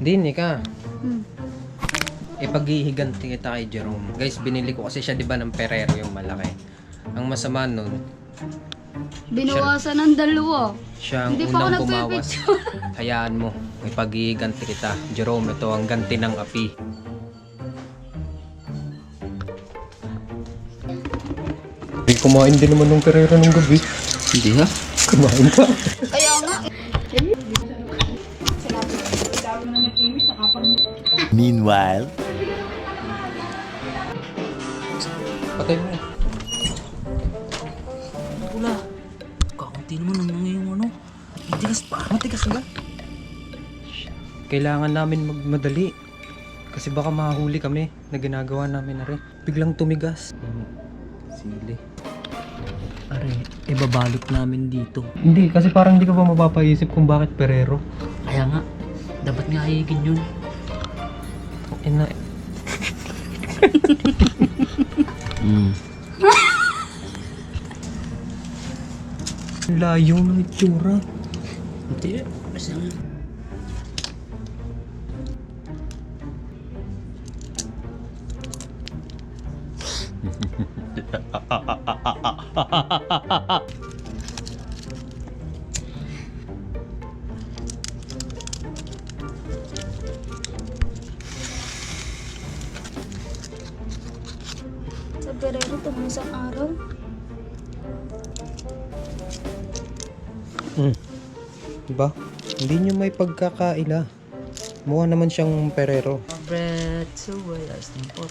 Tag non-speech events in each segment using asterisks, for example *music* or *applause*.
Dini ka. Hmm. Ipaghihiganti kita kay Jerome. Guys, binili ko kasi siya 'di ba ng Ferrero yung malaki. Ang masama nun, Binawasan ng dalawa. siya ang Hindi pa ako unang bumawas. nagpipicture. Hayaan mo, ipaghihiganti kita. Jerome, ito ang ganti ng api. Hindi kumain din naman ng Ferrero ng gabi. Hindi ha? Kumain ka. *laughs* Meanwhile, Patay mo. Wala. Kakunti naman ang mga yung ano. Matigas pa. Matigas ba? Kailangan namin magmadali. Kasi baka mahuli kami na ginagawa namin na rin. Biglang tumigas. Sili. Are, ibabalot namin dito. Hindi, kasi parang hindi ka pa mapapaisip kung bakit Ferrero. Kaya nga, dapat nga higin yun. Ina, Hmm. *laughs* layo ng itsura. Hindi. Basta nga. Sa *laughs* Ferrero, itong isang araw. Hmm. Diba? Hindi nyo may pagkakaila. Mukha naman siyang Ferrero. Bread, so well, last thing for.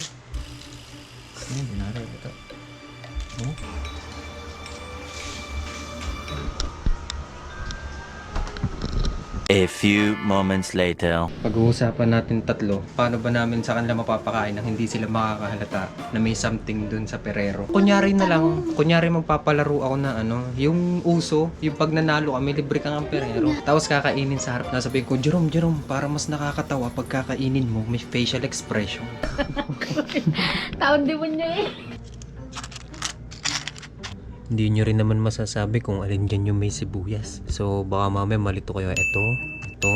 Ano, binara ito. A few moments later. Pag-uusapan natin tatlo, paano ba namin sa kanila mapapakain nang hindi sila makakahalata na may something dun sa Ferrero. Kunyari na lang, kunyari magpapalaro ako na ano, yung uso, yung pag nanalo kami, libre kang ang Ferrero. Tapos kakainin sa harap, nasabihin ko, Jerome, Jerome, para mas nakakatawa pag kakainin mo, may facial expression. Taon din mo niya eh. Hindi nyo rin naman masasabi kung alin dyan yung may sibuyas. So, baka mamaya malito kayo. Ito, ito,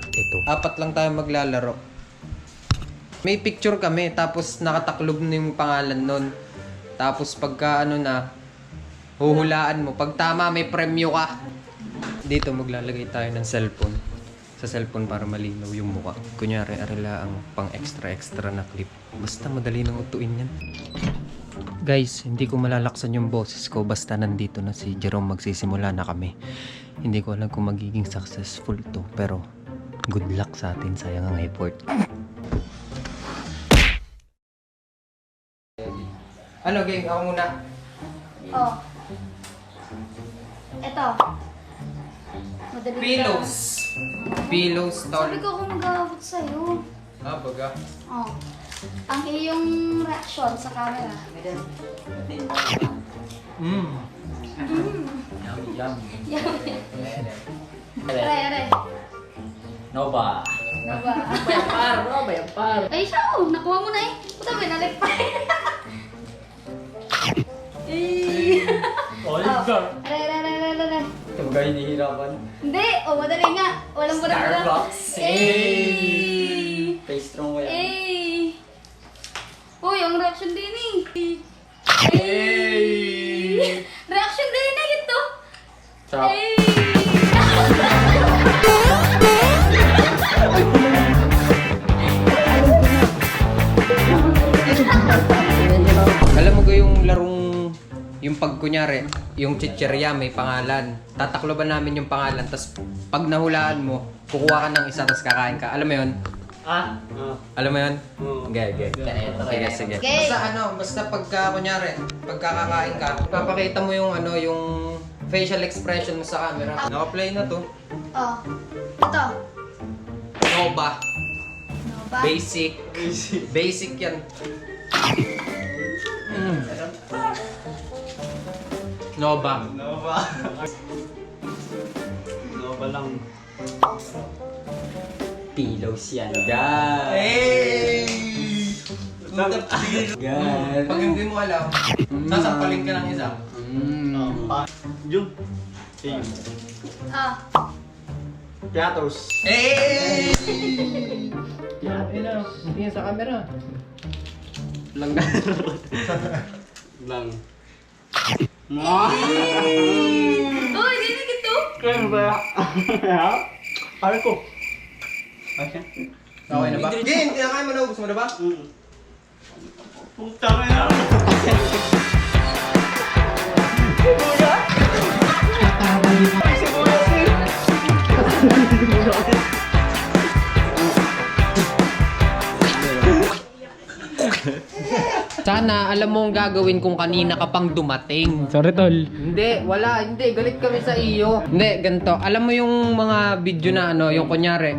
at ito. Apat lang tayo maglalaro. May picture kami, tapos nakataklob na yung pangalan nun. Tapos pagka ano na, huhulaan mo. Pag tama, may premyo ka. Dito maglalagay tayo ng cellphone. Sa cellphone para malinaw yung mukha. Kunyari, arila ang pang extra-extra na clip. Basta madali nang utuin yan. Guys, hindi ko malalaksan yung boses ko basta nandito na si Jerome magsisimula na kami. Hindi ko alam kung magiging successful to pero good luck sa atin, sayang ang effort. Ano game? Ako muna. Oh. Ito. Madali Pillows. Pillows, tol. Sabi ko kung mag-aabot sa'yo. Ah, baga. Oh. Ang iyong reaction sa camera. Mm. Yummy, yummy. Aray, aray. Nova. Ba? Bayampar, bro, bayampar. Ay, siya oh. Nakuha mo na eh. Puta, may nalit pa. Eh. Oh. Aray, aray, aray, aray, aray. Ito ba hinihirapan? Hindi. Oh, madali nga. Walang mura mura. Starbucks. Eh. Face strong mo yan. Eh. Ang reaction din eh. Hey! Reaction din na ito. Chop. Eh. Alam mo ko yung larong yung pag kunyari, yung chicherya may pangalan. Tatakloban namin yung pangalan, tapos pag nahulaan mo, kukuha ka ng isa, tapos kakain ka. Alam mo yun? Ah? Alam mo yun? Okay, okay. Sige, sige. Okay. Basta ano, basta pagka, kunyari, pagka kakain ka, papakita mo yung ano, yung facial expression mo sa camera. Naka-play na to. Oh. Ito. Nova. Ba? Basic. Basic yan. Mm. Nova. Nova. Nova lang. Pillows yan, guys. Hey! Guys. Pag hindi mo alam, sasampalin ka ng isa. Mm. Pa. Yung. Hey. Ah. Piatos. Hey! Tingin sa camera. Langga. Lang. Oh, hindi na gito. Kaya ba? Pare ko. Asya. Okay na ba? Gin, tinakain mo na. Gusto mo na ba? Puta ka na. Sana alam mo ang gagawin kung kanina ka pang dumating. Sorry, tol. Hindi, wala. Hindi, galit kami sa iyo. Hindi, ganito. Alam mo yung mga video na ano, yung kunyari,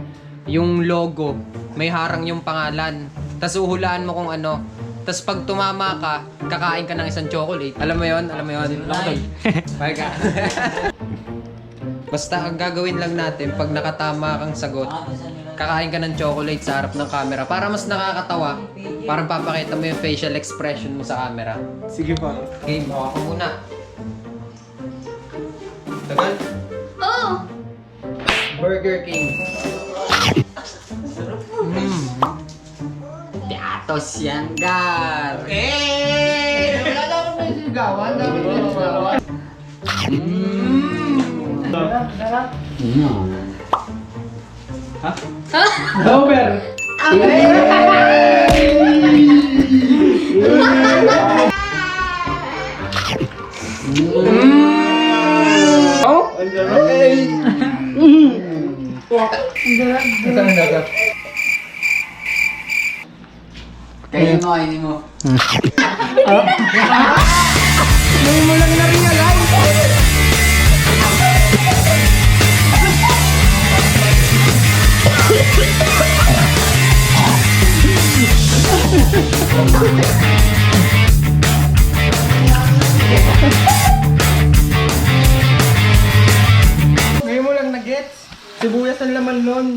yung logo, may harang yung pangalan. Tapos uhulaan mo kung ano. Tapos pag tumama ka, kakain ka ng isang chocolate. Alam mo yon Alam mo yon Bye ka. *laughs* Basta ang gagawin lang natin, pag nakatama kang sagot, kakain ka ng chocolate sa harap ng camera para mas nakakatawa. Parang papakita mo yung facial expression mo sa camera. Sige pa. Game, hawa ka muna. Tagal. Oh! Burger King. Piatos yan, Gar. Eh! Wala na ako may sigawan. Dapat may sigawan. Over. Kainin mo, kainin mo. Ngayon mo lang na-gets. Sibuyas ang laman nun.